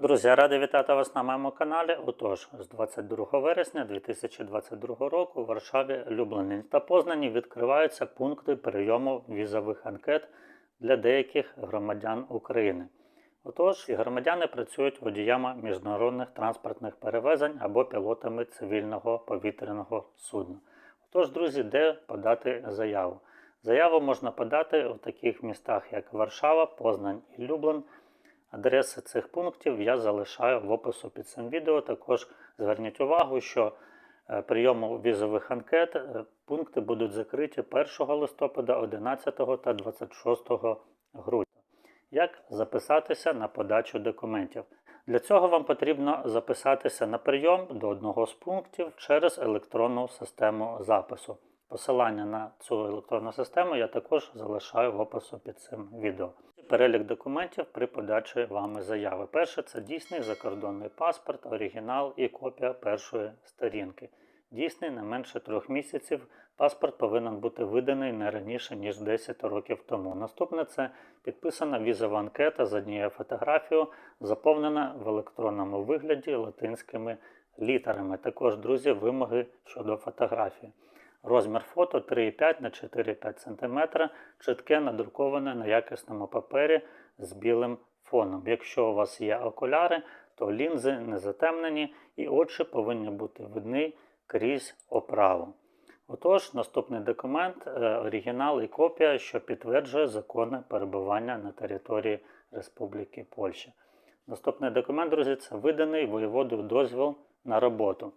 Друзі, радий вітати вас на моєму каналі. Отож, з 22 вересня 2022 року у Варшаві, Люблені та Познані відкриваються пункти прийому візових анкет для деяких громадян України. Отож, і громадяни працюють водіями міжнародних транспортних перевезень або пілотами цивільного повітряного судна. Отож, друзі, де подати заяву? Заяву можна подати у таких містах, як Варшава, Познань і Люблин. Адреси цих пунктів я залишаю в опису під цим відео. Також зверніть увагу, що е, прийому візових анкет е, пункти будуть закриті 1 листопада, 11 та 26 грудня. Як записатися на подачу документів? Для цього вам потрібно записатися на прийом до одного з пунктів через електронну систему запису. Посилання на цю електронну систему я також залишаю в опису під цим відео. Перелік документів при подачі вами заяви. Перше це дійсний закордонний паспорт, оригінал і копія першої сторінки. Дійсний не менше трьох місяців. Паспорт повинен бути виданий не раніше ніж 10 років тому. Наступне це підписана візова анкета з однією фотографією, заповнена в електронному вигляді латинськими літерами. Також, друзі, вимоги щодо фотографії. Розмір фото 3,5 на 4,5 см, чітке надруковане на якісному папері з білим фоном. Якщо у вас є окуляри, то лінзи не затемнені і очі повинні бути видні крізь оправу. Отож, наступний документ е, оригінал і копія, що підтверджує законне перебування на території Республіки Польща. Наступний документ, друзі, це виданий воєводою дозвіл на роботу.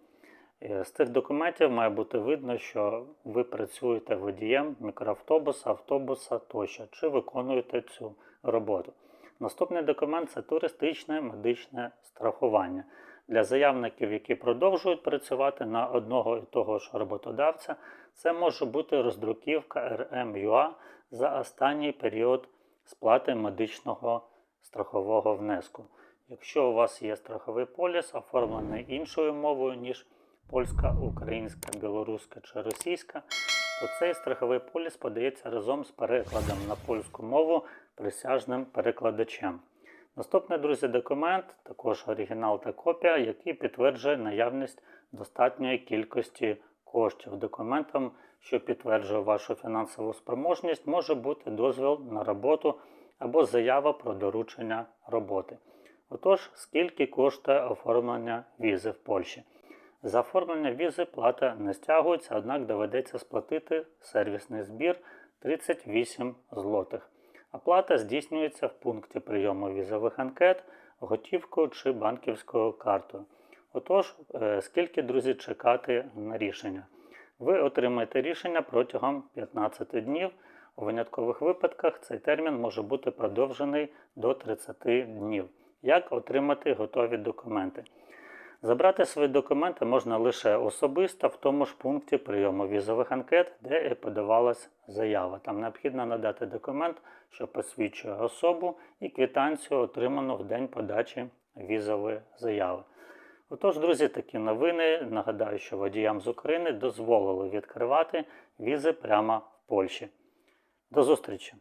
Е, З цих документів має бути видно, що ви працюєте водієм мікроавтобуса, автобуса тощо, чи виконуєте цю роботу. Наступний документ це туристичне медичне страхування. Для заявників, які продовжують працювати на одного і того ж роботодавця, це може бути роздруківка РМЮА за останній період сплати медичного страхового внеску. Якщо у вас є страховий поліс, оформлений іншою мовою, ніж польська, українська, білоруська чи російська, то цей страховий поліс подається разом з перекладом на польську мову присяжним перекладачем. Наступний, друзі, документ, також оригінал та копія, який підтверджує наявність достатньої кількості коштів. Документом, що підтверджує вашу фінансову спроможність, може бути дозвіл на роботу або заява про доручення роботи. Отож, скільки коштує оформлення візи в Польщі? За оформлення візи плата не стягується, однак доведеться сплатити сервісний збір 38 злотих. Оплата здійснюється в пункті прийому візових анкет, готівкою чи банківською картою. Отож, е, скільки, друзі, чекати на рішення? Ви отримаєте рішення протягом 15 днів. У виняткових випадках цей термін може бути продовжений до 30 днів. Як отримати готові документи? Забрати свої документи можна лише особисто в тому ж пункті прийому візових анкет, де і подавалась заява. Там необхідно надати документ, що посвідчує особу і квитанцію, отриману в день подачі візової заяви. Отож, друзі, такі новини. Нагадаю, що водіям з України дозволили відкривати візи прямо в Польщі. До зустрічі!